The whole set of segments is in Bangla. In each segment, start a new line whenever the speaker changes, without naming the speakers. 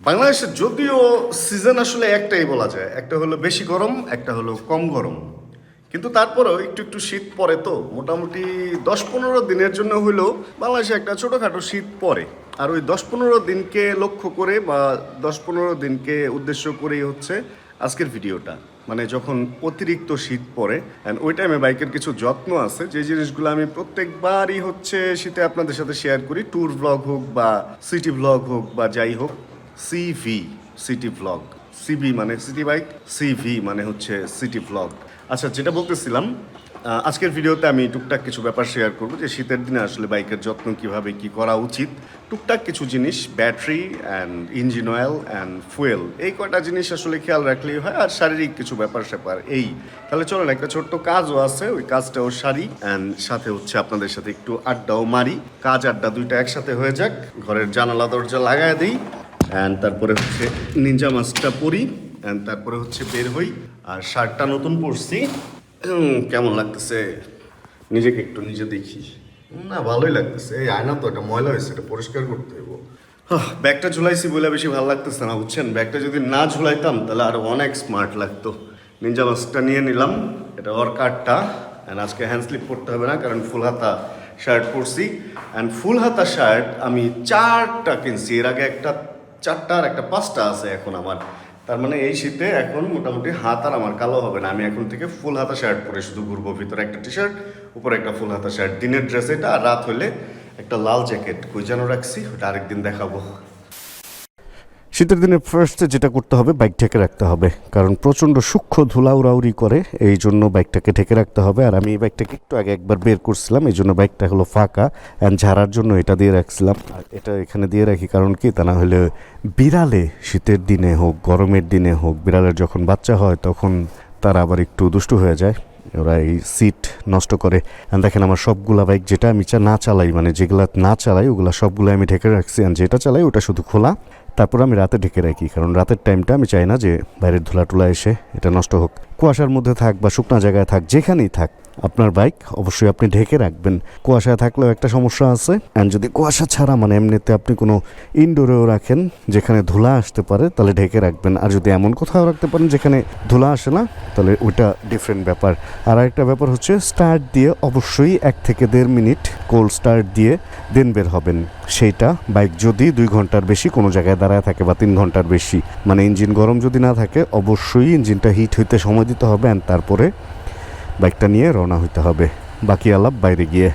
বাংলাদেশে যদিও সিজন আসলে একটাই বলা যায়, একটা হলো বেশি গরম, একটা হলো কম গরম। কিন্তু তারপরেও একটু একটু শীত পড়ে তো, মোটামুটি দশ পনেরো দিনের জন্য হইলেও বাংলাদেশে একটা ছোটোখাটো শীত পড়ে। আর ওই দশ পনেরো দিনকে লক্ষ্য করে বা দশ পনেরো দিনকে উদ্দেশ্য করেই হচ্ছে আজকের ভিডিওটা। মানে যখন অতিরিক্ত শীত পড়ে অ্যান্ড ওই টাইমে বাইকের কিছু যত্ন আছে, যে জিনিসগুলো আমি প্রত্যেকবারই হচ্ছে শীতে আপনাদের সাথে শেয়ার করি ট্যুর ব্লগ হোক বা সিটি ব্লগ হোক বা যাই হোক। সিভি সিটি ভ্লগ সিবি মানে সিটি বাইক সিভি মানে হচ্ছে সিটি ভ্লগ আচ্ছা যেটা বলতেছিলাম আজকের ভিডিওতে আমি টুকটাক কিছু ব্যাপার শেয়ার করব যে শীতের দিনে আসলে বাইকের যত্ন কীভাবে কি করা উচিত। টুকটাক কিছু জিনিস battery and engine oil and fuel এই কয়টা জিনিস আসলে খেয়াল রাখলেই হয়, আর শারীরিক কিছু ব্যাপার স্যাপার এই। তাহলে চলেন, একটা ছোট্ট কাজও আছে, ওই কাজটাও সারি অ্যান্ড সাথে হচ্ছে আপনাদের সাথে একটু আড্ডাও মারি। কাজ আড্ডা দুইটা একসাথে হয়ে যাক, ঘরের জানালা দরজা লাগায় দিই। অ্যান্ড তারপরে হচ্ছে নিনজা মাস্কটা পরি অ্যান্ড তারপরে হচ্ছে বের হই। আর শার্টটা নতুন পরছি। কেমন লাগতেছে? নিজেকে একটু নিজে দেখি। না, ভালোই লাগতেছে। এই আয়না তো একটা ময়লা হয়েছে, এটা পরিষ্কার করতে হইব। ব্যাগটা ঝুলাইছি বলে বেশি ভালো লাগতেছে না, বুঝছেন? ব্যাগটা যদি না ঝুলাইতাম, তাহলে আরও অনেক স্মার্ট লাগতো। নিনজা মাস্কটা নিয়ে নিলাম। এটা ওর কার্ডটা। অ্যান্ড আজকে হ্যান্ড স্লিপ করতে হবে না, কারণ ফুল হাতা শার্ট পরছি। অ্যান্ড ফুল হাতা শার্ট আমি চারটা কিনছি। এর আগে একটা চারটা আর একটা পাঁচটা আছে এখন আমার। তার মানে এই শীতে এখন মোটামুটি হাত আর আমার কালো হবে না। আমি এখন থেকে ফুল হাতা শার্ট পরে, শুধু ঘুরবো, ভিতরে একটা টি শার্ট উপরে একটা ফুল হাতা শার্ট দিনের ড্রেস এটা আর রাত হলে একটা লাল জ্যাকেট কই যেন রাখছি, ওটা আরেকদিন দেখাবো।
শীতের দিনে ফার্স্টে যেটা করতে হবে বাইক ঢেকে রাখতে হবে। কারণ প্রচণ্ড সূক্ষ্ম ধুলা উড়াউড়ি করে, এই জন্য বাইকটাকে ঢেকে রাখতে হবে। আর আমি এই বাইকটাকে একটু আগে একবার বের করছিলাম, এই জন্য বাইকটা হলো ফাঁকা অ্যান্ড ঝাড়ার জন্য এটা দিয়ে রাখছিলাম। আর এটা এখানে দিয়ে রাখি কারণ কি, তা না হলে বিড়ালে শীতের দিনে হোক, গরমের দিনে হোক, বিড়ালের যখন বাচ্চা হয় তখন তারা আবার একটু দুষ্টু হয়ে যায়। ওরা এই সিট নষ্ট করে। দেখেন আমার সবগুলা বাইক যেটা আমি না চালাই মানে যেগুলা না চালাই, ওগুলা সবগুলো আমি ঢেকে রাখছি। আর যেটা চালাই, ওটা শুধু খোলা। তারপর আমি রাতে ঢেকে রাখি, কারণ রাতের টাইমটা আমি চাই না যে বাইরের ধুলা টুলা এসে এটা নষ্ট হোক। কুয়াশার মধ্যে থাক বা শুকনা জায়গায় থাক, যেখানেই থাক আপনার বাইক অবশ্যই আপনি ঢেকে রাখবেন। কুয়াশায় থাকলেও একটা সমস্যা আছে। অ্যান্ড যদি কুয়াশা ছাড়া মানে এমনিতে আপনি কোনো ইনডোরেও রাখেন, যেখানে ধুলা আসতে পারে, তাহলে ঢেকে রাখবেন। আর যদি এমন কোথাও রাখতে পারেন, যেখানে ধুলা আসে না, তাহলে ওইটা ডিফারেন্ট ব্যাপার। আর আরেকটা ব্যাপার হচ্ছে স্টার্ট দিয়ে অবশ্যই এক থেকে দেড় মিনিট কোল্ড স্টার্ট দিয়ে দেন বের হবেন। সেইটা বাইক যদি দুই ঘণ্টার বেশি কোনো জায়গায় দাঁড়ায় থাকে বা তিন ঘণ্টার বেশি মানে ইঞ্জিন গরম যদি না থাকে, অবশ্যই ইঞ্জিনটা হিট হইতে সময় দিতে হবে অ্যান্ড তারপরে বাইকটা নিয়ে রওনা হইতে হবে। বাকি আলাপ বাইরে গিয়ে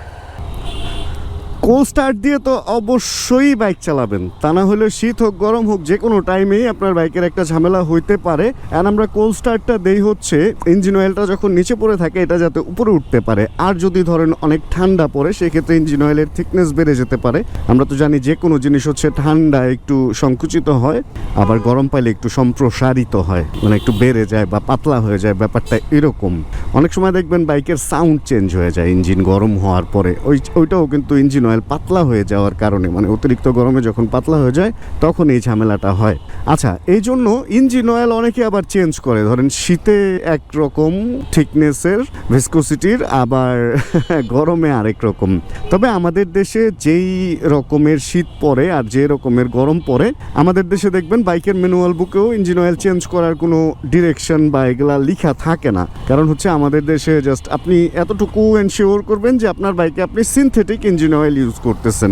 কোল্ড স্টার্ট দিয়ে তো অবশ্যই বাইক চালাবেন। তা না হলে শীত হোক, গরম হোক, যে কোনো টাইমেই আপনার বাইকের একটা ঝামেলা হইতে পারে। অ্যান্ড আমরা কোল্ড স্টার্টটা দেই হচ্ছে ইঞ্জিন অয়েলটা যখন নিচে পড়ে থাকে, এটা যাতে উপরে উঠতে পারে। আর যদি ধরেন অনেক ঠান্ডা পড়ে, সেক্ষেত্রে ইঞ্জিন অয়েলের থিকনেস বেড়ে যেতে পারে। আমরা তো জানি যে কোনো জিনিস হচ্ছে ঠান্ডা, একটু সংকুচিত হয়, আবার গরম পাইলে একটু সম্প্রসারিত হয়। মানে একটু বেড়ে যায় বা পাতলা হয়ে যায়, ব্যাপারটা এরকম। অনেক সময় দেখবেন বাইকের সাউন্ড চেঞ্জ হয়ে যায় ইঞ্জিন গরম হওয়ার পরে। ওই, ওইটাও কিন্তু ইঞ্জিন অয়েল পাতলা হয়ে যাওয়ার কারণে মানে অতিরিক্ত গরমে যখন পাতলা হয়ে যায়, তখন এই ঝামেলাটা হয়। আচ্ছা এই জন্য ইঞ্জিন অয়েল অনেকে আবার চেঞ্জ করে। ধরেন শীতে একরকম থিকনেসের ভিসকোসিটির আবার গরমে আরেক রকম। তবে আমাদের দেশে যেই রকমের শীত পড়ে আর যে রকমের গরম পড়ে, আমাদের দেশে দেখবেন বাইকের ম্যানুয়াল বুকেও ইঞ্জিন অয়েল চেঞ্জ করার কোনো ডিরেকশন বা এগুলা লিখা থাকে না। কারণ হচ্ছে আমাদের দেশে জাস্ট আপনি এতটুকু এনশিওর করবেন যে আপনার বাইকে আপনি সিনথেটিক ইঞ্জিন অয়েল ইউজ করতেছেন।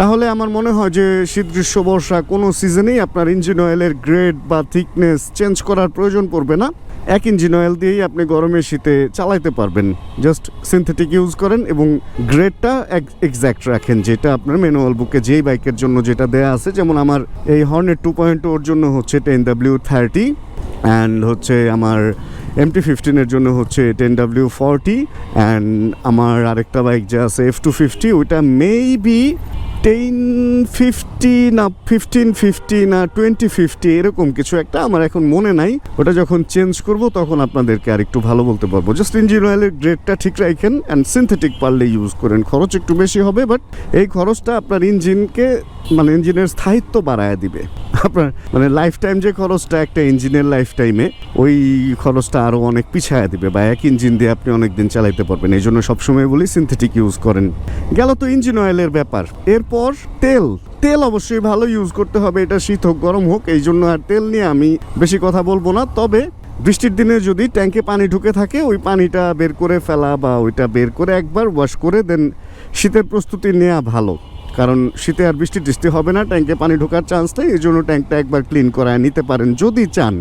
তাহলে আমার মনে হয় যে শীত গ্রীষ্ম, বর্ষা কোনো সিজনেই আপনার ইঞ্জিন অয়েলের গ্রেড বা থিকনেস চেঞ্জ করার প্রয়োজন পড়বে না। এক ইঞ্জিন অয়েল দিয়েই আপনি গরমে শীতে চালাইতে পারবেন। জাস্ট সিনথেটিক ইউজ করেন এবং গ্রেডটা এক্স্যাক্ট রাখেন, যেটা আপনার ম্যানুয়াল বুকে যেই বাইকের জন্য যেটা দেয়া আছে। যেমন আমার এই হর্নের টু পয়েন্ট ওর জন্য হচ্ছে টেন ডাব্লিউ থার্টি অ্যান্ড হচ্ছে আমার এমটি ফিফটিনের জন্য হচ্ছে টেন ডাব্লিউ ফর্টি অ্যান্ড আমার আরেকটা বাইক যে আছে এফ টু ফিফটি ওইটা মেবি টেন ফিফটি না ফিফটিন ফিফটি না টোয়েন্টি ফিফটি এরকম কিছু একটা আমার এখন মনে নাই। ওটা যখন চেঞ্জ করব তখন আপনাদেরকে আর একটু ভালো বলতে পারব। জাস্ট ইঞ্জিন অয়েলের গ্রেডটা ঠিক রাখেন অ্যান্ড সিনথেটিক পারলে ইউজ করেন। খরচ একটু বেশি হবে বাট এই খরচটা আপনার ইঞ্জিনকে মানে ইঞ্জিনের স্থায়িত্ব বাড়ায় দিবে। আপনার মানে লাইফ টাইম যে খরচটা একটা ইঞ্জিনের লাইফ টাইমে ওই খরচটা আরও অনেক পিছায়া দিবে বা এক ইঞ্জিন দিয়ে আপনি অনেক দিন চালাইতে পারবেন। এই জন্য সবসময় বলি সিনথেটিক ইউজ করেন। গেল তো ইঞ্জিন অয়েলের ব্যাপার। এরপর তেল। তেল অবশ্যই ভালো ইউজ করতে হবে, এটা শীত হোক, গরম হোক, এই জন্য আর তেল নিয়ে আমি বেশি কথা বলব না। তবে বৃষ্টির দিনে যদি ট্যাঙ্কে পানি ঢুকে থাকে, ওই পানিটা বের করে ফেলা বা ওইটা বের করে একবার ওয়াশ করে দেন শীতের প্রস্তুতি নেওয়া ভালো। কারণ শীতে আর বৃষ্টি টিষ্টি হবে না, ট্যাঙ্কে পানি ঢোকার চান্স নেই, এই জন্য ট্যাঙ্কটা একবার ক্লিন করায় নিতে পারেন যদি চান।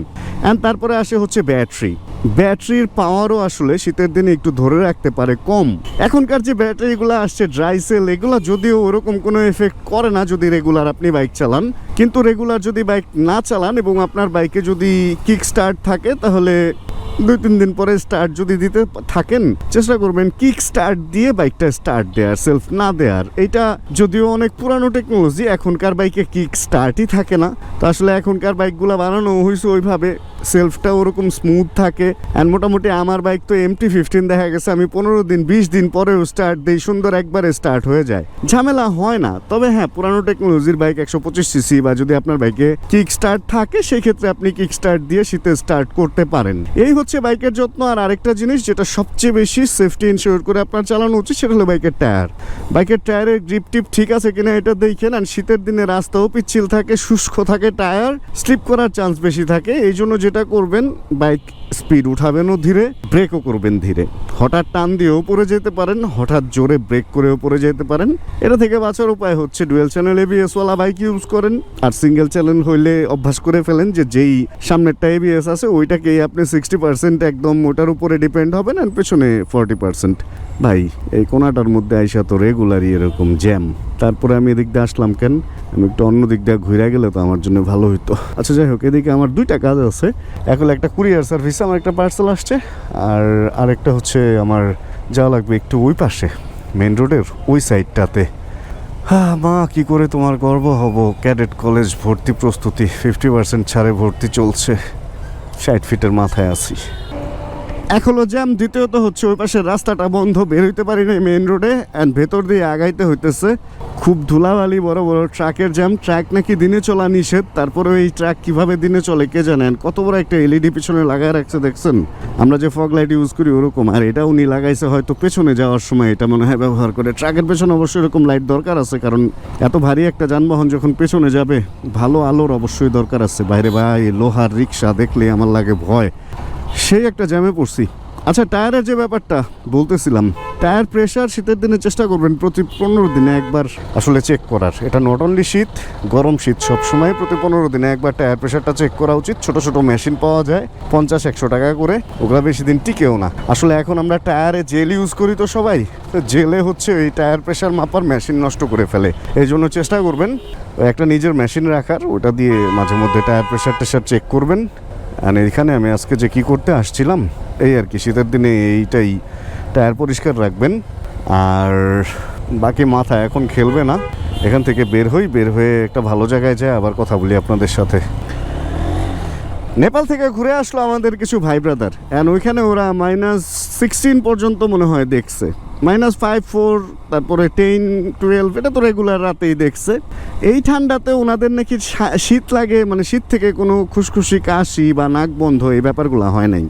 অ্যান্ড তারপরে আসে হচ্ছে ব্যাটারি ব্যাটারির পাওয়ারও আসলে শীতের দিনে একটু ধরে রাখতে পারে কম। এখনকার যে ব্যাটারিগুলো আসছে ড্রাই সেল এগুলো যদিও ওরকম কোনো এফেক্ট করে না যদি রেগুলার আপনি বাইক চালান। কিন্তু রেগুলার যদি বাইক না চালান এবং আপনার বাইকে যদি কিক স্টার্ট থাকে, তাহলে দুই তিন দিন পরে স্টার্ট যদি দিতে থাকেন, চেষ্টা করবেন কিক স্টার্ট দিয়ে বাইকটা স্টার্ট দেওয়ার সেলফ না দেওয়ার এটা যদিও অনেক পুরানো টেকনোলজি এখনকার বাইকে কিক স্টার্টই থাকে না। তো আসলে এখনকার বাইকগুলো বানানো হয়েছে ওইভাবে সেলফটা ওরকম স্মুথ থাকে। অ্যান্ড মোটামুটি আমার বাইক তো এমটি ফিফটিন দেখা গেছে, আমি পনেরো দিন, বিশ দিন পরেও স্টার্ট দিই, সুন্দর একবারে স্টার্ট হয়ে যায়। ঝামেলা হয় না, তবে হ্যাঁ পুরানো টেকনোলজির বাইক একশো পঁচিশ সিসি বা যদি আপনার বাইকে কিক স্টার্ট থাকে সেই ক্ষেত্রে আপনি কিক স্টার্ট দিয়ে শীতে স্টার্ট করতে পারেন। এই হচ্ছে বাইকের যত্ন, আর আরেকটা জিনিস যেটা সবচেয়ে বেশি সেফটি ইনশিওর করে আপনার চালানো উচিত, সেটা হলো বাইকের টায়ার বাইকের টায়ারের গ্রিপ টিপ ঠিক আছে কিনা এটা দেখেন আর শীতের দিনে রাস্তাও পিচ্ছিল থাকে, শুষ্ক থাকে টায়ার স্লিপ করার চান্স বেশি থাকে এই জন্য যেটা করবেন বাইক স্পিড উঠাবেনও ধীরে, ব্রেকও করবেন ধীরে। হঠাৎ টান দিয়েও পড়ে যেতে পারেন, হঠাৎ জোরে ব্রেক করেও পড়ে যেতে পারেন। এটা থেকে বাঁচার উপায় হচ্ছে ডুয়েল চ্যানেল এবিএস ওয়ালা বাইক ইউজ করেন। আর সিঙ্গেল চ্যানেল হইলে অভ্যাস করে ফেলেন যে যেই সামনেরটা এবিএস আছে, ওইটাকেই আপনি সিক্সটি পার্সেন্ট একদম ওটার উপরে ডিপেন্ড হবেন আর পেছনে ফর্টি পার্সেন্ট ভাই, এই কোনাটার মধ্যে আইসা তো রেগুলারই এরকম জ্যাম তারপরে আমি এদিক দিয়ে আসলাম কেন? আমি একটু অন্য দিক দিয়ে ঘুরে গেলে তো আমার জন্য ভালো হইতো। আচ্ছা যাই হোক, এদিকে আমার দুইটা কাজ আছে। এখন একটা কুরিয়ার সার্ভিসে আমার একটা পার্সেল আসছে, আর আরেকটা হচ্ছে আমার যাওয়া লাগবে একটু ওই পাশে মেন রোডের ওই সাইডটাতে হ্যাঁ মা, কি করে তোমার গর্ব হব? ক্যাডেট কলেজ ভর্তি প্রস্তুতি ফিফটি পার্সেন্ট ছাড়ে ভর্তি চলছে। ষাট ফিটের মাথায় আছি। হলো জ্যাম, দ্বিতীয়ত হচ্ছে ওই পাশের রাস্তাটা বন্ধ, বের হইতে পারি না মেন রোডে অ্যান্ড ভেতর দিয়ে আগাইতে হইতেছে। খুব ধুলাবালি, বড় বড় ট্রাকের জ্যাম ট্রাক নাকি দিনে চলা নিষেধ, তারপরে এই ট্রাক কীভাবে দিনে চলে, কে জানেন কত বড় একটা এলইডি পিছনে লাগায় রাখছে, দেখছেন? আমরা যে ফগ লাইট ইউজ করি ওরকম, আর এটা উনি লাগাইছে হয়তো পেছনে যাওয়ার সময়, এটা মনে হয় ব্যবহার করে। ট্রাকের পেছনে অবশ্যই এরকম লাইট দরকার আছে, কারণ এত ভারী একটা যানবাহন যখন পেছনে যাবে, ভালো আলোর অবশ্যই দরকার আছে। বাইরে ভাই, লোহার রিক্সা দেখলে আমার লাগে ভয়। সেই একটা জ্যামে পড়ছি। আচ্ছা টায়ারের যে ব্যাপারটা বলতেছিলাম, টায়ার প্রেশার শীতের দিনে চেষ্টা করবেন প্রতি পনেরো দিনে একবার। আসলে চেক করার, এটা নট অনলি শীত, গরম শীত সব সময় প্রতি পনেরো দিনে একবার টায়ার প্রেশারটা চেক করা উচিত। ছোট ছোট মেশিন পাওয়া যায়, পঞ্চাশ, একশো টাকা করে, ওগুলো বেশি দিন টিকেও না। আসলে এখন আমরা টায়ারে জেল ইউজ করি তো সবাই, তো জেলে হচ্ছে ওই টায়ার প্রেশার মাপার মেশিন নষ্ট করে ফেলে। এই জন্য চেষ্টা করবেন, একটা নিজের মেশিন রাখার, ওটা দিয়ে মাঝে মধ্যে টায়ার প্রেশার টেশার চেক করবেন। আর এখানে আমি আজকে যে কি করতে আসছিলাম, এই আর কি, শীতের দিনে এইটাই টায়ার পরিষ্কার রাখবেন। আর বাকি মাথা এখন খেলবে না। এখান থেকে বের হই, বের হয়ে একটা ভালো জায়গায় যায় আবার কথা বলি আপনাদের সাথে। নেপাল থেকে ঘুরে আসলো আমাদের কিছু ভাই ব্রাদার অ্যান্ড ওইখানে ওরা মাইনাস সিক্সটিন পর্যন্ত মনে হয় দেখছে। মাইনাস ফাইভ ফোর তারপরে টেন টুয়েলভ এটা তো রেগুলার রাতেই দেখছে। এই ঠান্ডাতে ওনাদের নাকি শীত লাগে মানে শীত থেকে কোনো খুশখুশি, কাশি বা নাক বন্ধ, এই ব্যাপারগুলো হয় নাই।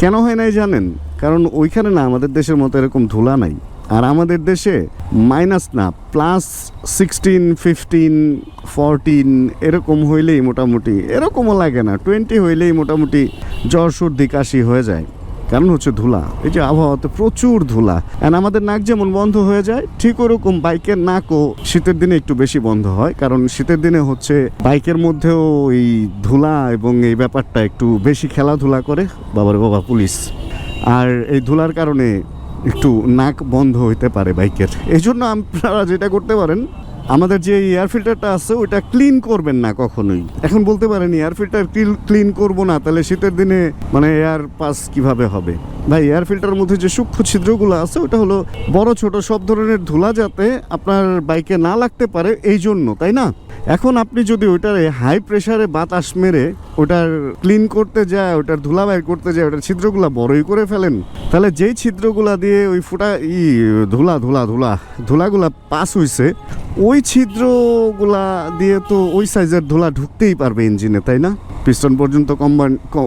কেন হয় নাই জানেন? কারণ ওইখানে না আমাদের দেশের মতো এরকম ধুলা নাই। আর আমাদের দেশে মাইনাস না প্লাস সিক্সটিন ফিফটিন ফরটিন এরকম হইলেই মোটামুটি, এরকমও লাগে না টোয়েন্টি হইলেই মোটামুটি জ্বর সর্দি কাশি হয়ে যায়। কারণ হচ্ছে ধুলা, এই যে আবহাওয়াতে প্রচুর ধুলা। অ্যান্ড আমাদের নাক যেমন বন্ধ হয়ে যায়, ঠিক ওরকম বাইকের নাকও শীতের দিনে একটু বেশি বন্ধ হয়। কারণ শীতের দিনে হচ্ছে বাইকের মধ্যেও এই ধুলা এবং এই ব্যাপারটা একটু বেশি খেলাধুলা করে, বাবার বাবা, পুলিশ। আর এই ধুলার কারণে একটু নাক বন্ধ হইতে পারে বাইকের। এই জন্য আপনারা যেটা করতে পারেন আমাদের যে এয়ার ফিল্টারটা আছে ওইটা ক্লিন করবেন না কখনোই। এখন বলতে পারেন এয়ার ফিল্টার ক্লিন করব না, তাহলে শীতের দিনে মানে এয়ার পাস কীভাবে হবে? ভাই এয়ার ফিল্টারের মধ্যে যে সূক্ষ্ম ছিদ্রগুলো আছে, ওটা হলো বড়, ছোট, সব ধরনের ধুলা যাতে আপনার বাইকে না লাগতে পারে, এই জন্য, তাই না? এখন আপনি যদি ওইটারে হাই প্রেসারে বাতাস মেরে ওটার ক্লিন করতে যায়, ওটার ধুলা বাইর করতে যায়, ওটার ছিদ্রগুলা বড়ই করে ফেলেন, তাহলে যেই ছিদ্রগুলা দিয়ে ওই ফুটা ই ধুলা ধুলা ধুলা, ধুলাগুলা পাস হইছে, ওই ছিদ্রগুলা দিয়ে তো ওই সাইজের ধুলা ঢুকতেই পারবে ইঞ্জিনে তাই না? পিস্টন পর্যন্ত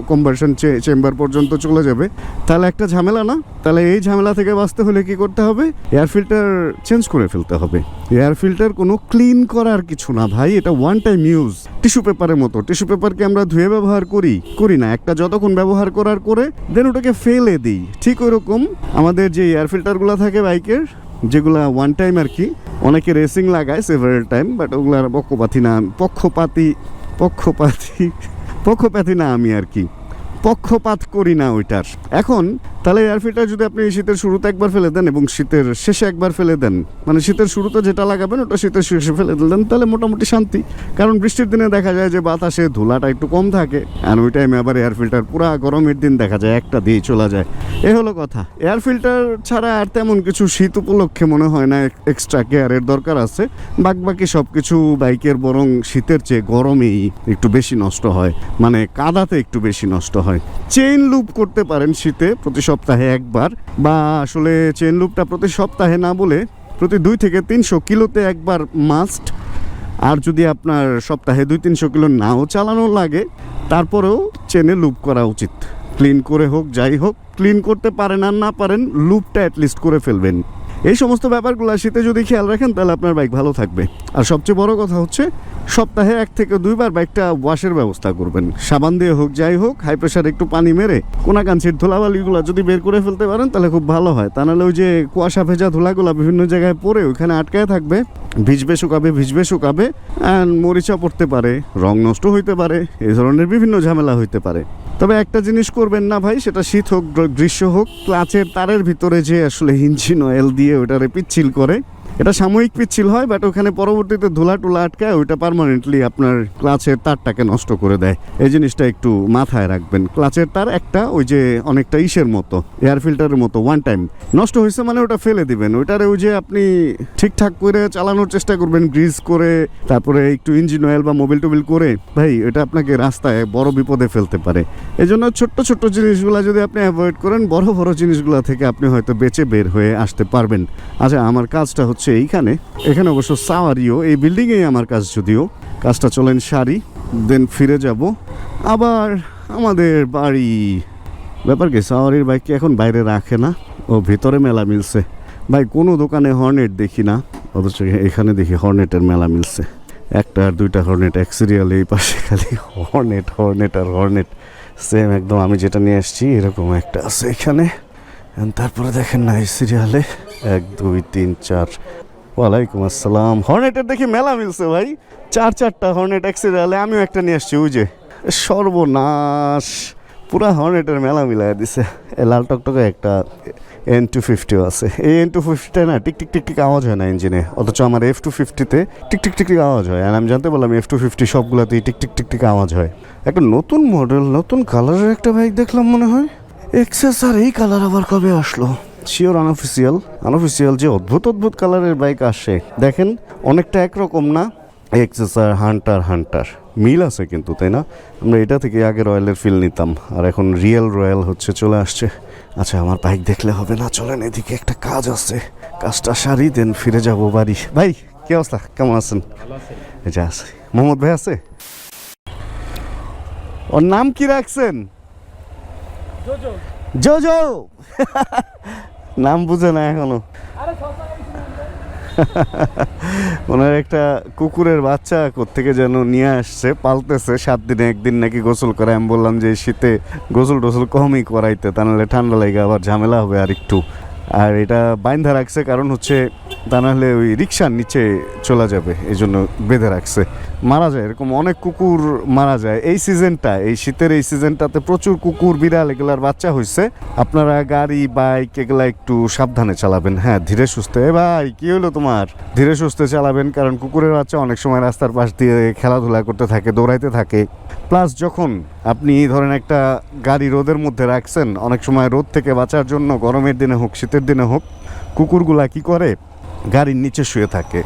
কম্বারশন চেম্বার পর্যন্ত চলে যাবে। তাহলে একটা ঝামেলা না? তাহলে এই ঝামেলা থেকে বাঁচতে হলে কি করতে হবে? এয়ার ফিল্টার চেঞ্জ করে ফেলতে হবে। এয়ার ফিল্টার কোনো ক্লিন করার কিছু না ভাই, এটা ওয়ান টাইম ইউজ টিস্যু পেপারের মতো। টিস্যু পেপারকে আমরা ধুয়ে ব্যবহার করি? করি না। একটা যতক্ষণ ব্যবহার করার করে দেন ওটাকে ফেলে দিই। ঠিক ওরকম আমাদের যে এয়ার ফিল্টারগুলো থাকে বাইকের যেগুলা ওয়ান টাইম আর কি অনেকে রেসিং লাগায় সেভারেল টাইম বাট ওগুলো আর পক্ষপাতি না, পক্ষপাতি পক্ষপাতি পক্ষপাতি না আমি আর কি পক্ষপাত করি না ওইটার। এখন তাহলে এয়ার ফিল্টার যদি আপনি শীতের শুরুতে একবার ফেলে দেন এবং শীতের শেষে একবার ফেলে দেন মানে শীতের শুরুতে যেটা লাগাবেন ওটা শীতের শেষে ফেলে দিলেন তাহলে মোটামুটি শান্তি। কারণ বৃষ্টির দিনে দেখা যায় যে বাতাসে ধুলাটা একটু কম থাকে, আর ওই টাইমে আবার এয়ার ফিল্টার পুরা গরমের দিন দেখা যায় একটা দিয়ে চলে যায়। এ হলো কথা। এয়ার ফিল্টার ছাড়া আর তেমন কিছু শীত উপলক্ষে মনে হয় না এক্সট্রা কেয়ারের দরকার আছে। বাক সব কিছু বাইকের বরং শীতের চেয়ে গরমেই একটু বেশি নষ্ট হয় মানে কাদাতে একটু বেশি নষ্ট হয়। চেইন লুপ করতে পারেন শীতে প্রতি সপ্তাহে একবার বা আসলে চেন লুপটা প্রতি সপ্তাহে না বলে প্রতি দুই থেকে তিনশো কিলোতে একবার মাস্ট আর যদি আপনার সপ্তাহে দুই তিনশো কিলো নাও চালানো লাগে, তারপরেও চেনে লুপ করা উচিত। ক্লিন করে হোক, যাই হোক ক্লিন করতে পারেন আর না পারেন লুপটা অ্যাটলিস্ট করে ফেলবেন। এই সমস্ত ব্যাপারগুলো শীতে যদি খেয়াল রাখেন, তাহলে আপনার বাইক ভালো থাকবে। আর সবচেয়ে বড় কথা হচ্ছে, সপ্তাহে এক থেকে দুইবার বাইকটা ওয়াশের ব্যবস্থা করবেন। সাবান দিয়ে হোক, যাই হোক হাই প্রেশার একটু পানি মেরে কোনাকাঞ্চির ধুলাবালিগুলো যদি বের করে ফেলতে পারেন, তাহলে খুব ভালো হয়। তা নাহলে ওই যে কুয়াশা ভেজা ধুলাগুলো বিভিন্ন জায়গায় পড়ে, ওইখানে আটকায় থাকবে। ভিজবে, শুকাবে ভিজবে, শুকাবে অ্যান্ড মরিচা পড়তে পারে, রং নষ্ট হইতে পারে, এই ধরনের বিভিন্ন ঝামেলা হইতে পারে। তবে একটা জিনিস করবেন না ভাই, সেটা শীত হোক গ্র- গ্রীষ্ম হোক ক্লাচের তারের ভিতরে যে আসলে ইঞ্জিন অয়েল দিয়ে ওটারে পিচ্ছিল করে। এটা সাময়িক পিচ্ছিল হয় বাট ওখানে পরবর্তীতে ধুলা টুলা আটকায়, ওইটা পার্মানেন্টলি আপনার ক্লাচের তারটাকে নষ্ট করে দেয়। এই জিনিসটা একটু মাথায় রাখবেন। ক্লাচের তার একটা, ওই যে অনেকটা ইসের মতো এয়ার ফিল্টারের মতো ওয়ান টাইম নষ্ট হয়েছে মানে ওটা ফেলে দিবেন। ওইটারে ওই যে আপনি ঠিকঠাক করে চালানোর চেষ্টা করবেন গ্রিজ করে, তারপরে একটু ইঞ্জিন অয়েল বা মোবিল টোবিল করে। ভাই, এটা আপনাকে রাস্তায় বড় বিপদে ফেলতে পারে। এই জন্য ছোট্ট ছোট্ট জিনিসগুলো যদি আপনি অ্যাভয়েড করেন, বড় বড় জিনিসগুলো থেকে আপনি হয়তো বেঁচে বের হয়ে আসতে পারবেন। আচ্ছা আমার কাজটা হচ্ছে এইখানে। এখানে অবশ্য সাওয়ারিও। এই বিল্ডিংয়েই আমার কাজ যদিও। কাজটা চলেন সারি, দেন ফিরে যাব। আবার আমাদের বাড়ি। ব্যাপার কি, সাওয়ারির বাইক কি এখন বাইরে রাখে না? ও ভিতরে মেলা মিলছে। ভাই, কোনো দোকানে হর্নেট দেখি না। অথচ এখানে দেখি হর্নেটের মেলা মিলছে। একটা আর দুইটা হর্নেট, এক সিরিয়াল এই পাশে খালি হর্নেট হর্নেট আর হর্নেট। সেম একদম আমি যেটা নিয়ে এসেছি, এরকম একটা আছে এখানে। তারপরে দেখেন না এই সিরিয়ালে এক, দুই, তিন, চার। ওয়ালাইকুম আসসালাম। হর্নেটের দেখি মেলা মিলছে ভাই। চার, চারটা হর্নেট এক সিরিয়ালে আমিও একটা নিয়ে আসছি, ওই যে। সর্বনাশ। পুরা হর্নেটের মেলা মিলাই দিছে। এ লাল টকটকে একটা এন টু ফিফটিও আছে। এই এন টু ফিফটিটা না টিক টিক টিক টিক আওয়াজ হয় না ইঞ্জিনে অথচ আমার এফ টু ফিফটিতে টিক টিক টিক টিক আওয়াজ হয়। আর আমি জানতে পারলাম এফ টু ফিফটি সবগুলোতেই টিক টিক টিক টিক আওয়াজ হয়। একটা নতুন মডেল নতুন কালারের একটা বাইক দেখলাম মনে হয়। এক্সেস আর এই কালার আবার কবে আসলো? শিওর আনঅফিসিয়াল আনঅফিসিয়াল যে অদ্ভুত অদ্ভুত কালারের বাইক আসে। দেখেন অনেকটা একরকম না? এক্সেসার হান্টার হান্টার মিল আছে কিন্তু তাই না? আমরা এটা থেকে আগে রয়্যালের ফিল নিতাম আর এখন রিয়েল রয়্যাল হচ্ছে চলে আসছে। আচ্ছা আমার বাইক দেখলে হবে না? চলেন এদিকে একটা কাজ আছে। কাজটা সারি দেন ফিরে যাব বাড়ি। ভাই কি অবস্থা? কেমন আছেন? আছে। মোহাম্মদ ভাই আছে? ওর নাম কি রাখছেন? জোজো। নাম বুঝে না এখনও। ওনার একটা কুকুরের বাচ্চা থেকে যেন নিয়ে আসছে পালতেছে সাত দিনে একদিন নাকি গোসল করে। আমি বললাম যে শীতে গোসল টোসল কমই করাইতে তা নাহলে ঠান্ডা লেগে আবার ঝামেলা হবে আর একটু আর এটা বাইন্ধা রাখছে কারণ হচ্ছে তা নাহলে ওই রিক্সার নিচে চলে যাবে, এই জন্য বেঁধে রাখছে। মারা যায় এরকম অনেক কুকুর মারা যায়। এই সিজনটা, এই শীতের এই সিজনটাতে প্রচুর কুকুর, বিড়াল এগুলার বাচ্চা হয়েছে আপনারা গাড়ি, বাইক এগুলা একটু সাবধানে চালাবেন। হ্যাঁ ধীরে সুস্থে। ভাই, কি হলো তোমার? ধীরে সুস্থে চালাবেন, কারণ কুকুরের বাচ্চা অনেক সময় রাস্তার পাশ দিয়ে খেলাধুলা করতে থাকে, দৌড়াইতে থাকে। প্লাস যখন আপনি ধরেন একটা গাড়ি রোদের মধ্যে রাখছেন, অনেক সময় রোদ থেকে বাঁচার জন্য, গরমের দিনে হোক, শীতের দিনে হোক, কুকুরগুলা কি করে? গাড়ির নিচে শুয়ে থাকে।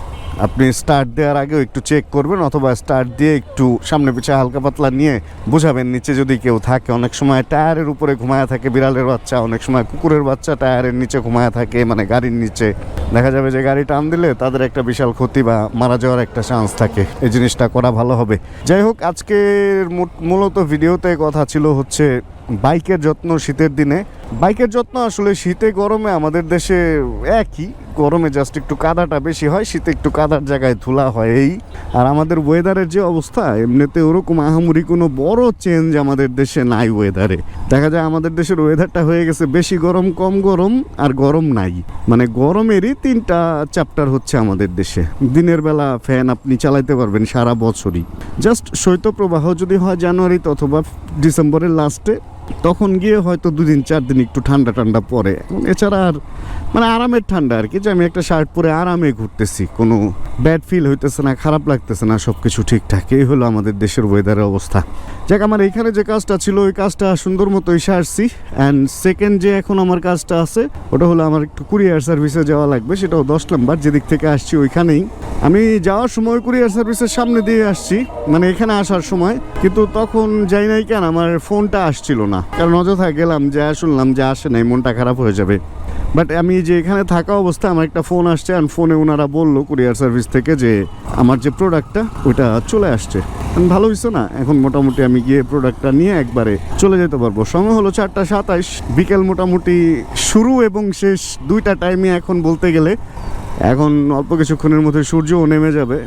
আপনি স্টার্ট দেওয়ার আগেও একটু চেক করবেন অথবা স্টার্ট দিয়ে একটু সামনে পিছে হালকা পাতলা নিয়ে বুঝাবেন নিচে যদি কেউ থাকে। অনেক সময় টায়ারের উপরে ঘুমায় থাকে বিড়ালের বাচ্চা, অনেক সময় কুকুরের বাচ্চা টায়ারের নিচে ঘুমায় থাকে মানে গাড়ির নিচে। দেখা যাবে যে গাড়ি টান দিলে তাদের একটা বিশাল ক্ষতি বা মারা যাওয়ার একটা চান্স থাকে। এই জিনিসটা করা ভালো হবে। যাই হোক, আজকের মূলত ভিডিওতে কথা ছিল হচ্ছে বাইকের যত্ন শীতের দিনে। বাইকের যত্ন আসলে শীতে গরমে আমাদের দেশে একই গরমে জাস্ট একটু কাদাটা বেশি হয়, শীতে একটু কাদার জায়গায় ধুলা হয় এই আর আমাদের ওয়েদারের যে অবস্থা, এমনিতে ওরকম আহামরি কোনো বড় চেঞ্জ আমাদের দেশে নাই ওয়েদারে দেখা যায় আমাদের দেশের ওয়েদারটা হয়ে গেছে বেশি গরম, কম গরম, আর গরম নাই। মানে গরমেরই তিনটা চ্যাপ্টার হচ্ছে আমাদের দেশে। দিনের বেলা ফ্যান আপনি চালাইতে পারবেন সারা বছরই। জাস্ট শৈত্যপ্রবাহ যদি হয় জানুয়ারিতে অথবা ডিসেম্বরের লাস্টে তখন গিয়ে হয়তো দুদিন চার দিন একটু ঠান্ডা ঠান্ডা পরে। এখন এছাড়া আর মানে আরামের ঠান্ডা আর কি। যে আমি একটা শার্ট পরে আরামে ঘুরতেছি, কোনো ব্যাড ফিল হইতেছে না, খারাপ লাগতেছে না সব কিছু ঠিকঠাক। এই হলো আমাদের দেশের ওয়েদারের অবস্থা। যাক, আমার এইখানে যে কাজটা ছিল, ওই কাজটা সুন্দর মতো এসে আসছি অ্যান্ড সেকেন্ড যে এখন আমার কাজটা আছে, ওটা হলো আমার একটু কুরিয়ার সার্ভিসে যাওয়া লাগবে। সেটাও দশ নাম্বার, যেদিক থেকে আসছি ওইখানেই। আমি যাওয়ার সময় কুরিয়ার সার্ভিসের সামনে দিয়ে আসছি মানে এখানে আসার সময়। কিন্তু তখন যাই নাই কেন, আমার ফোনটা আসছিল না। কারণ অযথা গেলাম, যা শুনলাম, যে আসে নাই, মনটা খারাপ হয়ে যাবে। বাট আমি যে এখানে থাকা অবস্থায় আমার একটা ফোন আসছে আর ফোনে ওনারা বলল কুরিয়ার সার্ভিস থেকে যে আমার যে প্রোডাক্টটা ওইটা চলে আসছে। ভালো হয়েছে না, এখন মোটামুটি আমি গিয়ে প্রোডাক্টটা নিয়ে একবারে চলে যেতে পারব। সময় হলো চারটা সাতাইশ, বিকেল মোটামুটি শুরু এবং শেষ দুইটা টাইমে এখন বলতে গেলে এখন অল্প কিছুক্ষণের মধ্যে সূর্যও নেমে যাবে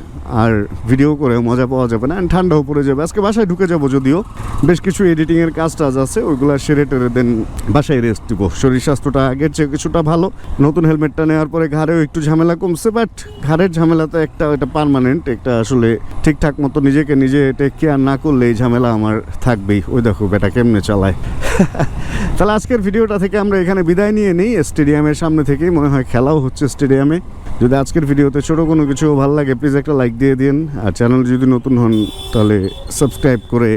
আর ভিডিও করে মজা পাওয়া যাবে না ঠান্ডাও পড়ে যাবে। আজকে বাসায় ঢুকে যাব যদিও। বেশ কিছু এডিটিংয়ের কাজ টাজ আছে, ওইগুলো সেরে টেরে দেন বাসায় রেস্ট দিব। শরীর স্বাস্থ্যটা আগের চেয়ে কিছুটা ভালো, নতুন হেলমেটটা নেওয়ার পরে ঘাড়েও একটু ঝামেলা কমছে বাট ঘাড়ের ঝামেলা তো একটা, এটা পার্মানেন্ট একটা আসলে ঠিকঠাক মতো নিজেকে নিজে টেক কেয়ার না করলে এই ঝামেলা আমার থাকবেই। ওই দেখো বেটা কেমনে চালায়। তাহলে আজকের ভিডিওটা থেকে আমরা এখানে বিদায় নিয়ে নিই। স্টেডিয়ামের সামনে থেকেই মনে হয় খেলাও হচ্ছে স্টেডিয়ামে। যদি আজকের ভিডিওতে ছোটো কোনো কিছু ভালো লাগে প্লিজ একটা লাইক দিয়ে দিন। আর চ্যানেল যদি নতুন হন, তাহলে সাবস্ক্রাইব করে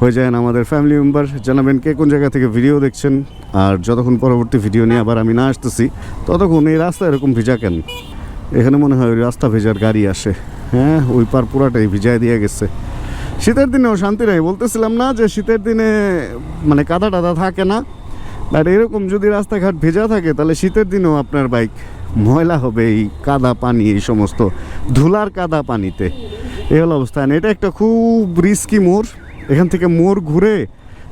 হয়ে যান আমাদের ফ্যামিলি মেম্বার জানাবেন কে কোন জায়গা থেকে ভিডিও দেখছেন। আর যতক্ষণ পরবর্তী ভিডিও নিয়ে আবার আমি না আসতেছি, ততক্ষণ এই রাস্তা এরকম ভিজা কেন? এখানে মনে হয় রাস্তা ভেজার গাড়ি আসে। হ্যাঁ ওই পার পুরাটাই ভিজায় দিয়ে গেছে। শীতের দিনেও শান্তি নেই, বলতেছিলাম না যে শীতের দিনে মানে কাদা টাদা থাকে না। বাট এরকম যদি রাস্তাঘাট ভেজা থাকে, তাহলে শীতের দিনেও আপনার বাইক ময়লা হবে, এই কাদা পানি, এই সমস্ত ধুলার কাদা পানিতে। এই হলো অবস্থা। And এটা একটা খুব রিস্কি মোড়। এখান থেকে মোড় ঘুরে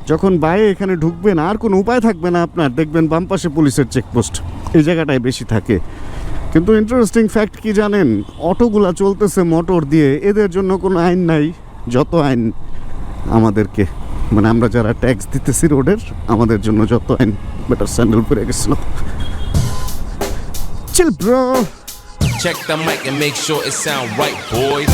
যখন বাইরে এখানে ঢুকবেন, আর কোনো উপায় থাকবে না আপনার। দেখবেন বাম পাশে পুলিশের চেকপোস্ট এই জায়গাটায় বেশি থাকে। কিন্তু ইন্টারেস্টিং ফ্যাক্ট কি জানেন? অটোগুলা চলতেছে মোটর দিয়ে। এদের জন্য কোনো আইন নাই যত আইন আমাদেরকে মানে আমরা যারা ট্যাক্স দিতেছি রোডের আমাদের জন্য যত আইন বেটার স্যান্ডেল পরে গেছিল। Chill bro
Check the mic and make sure it sound right, boys.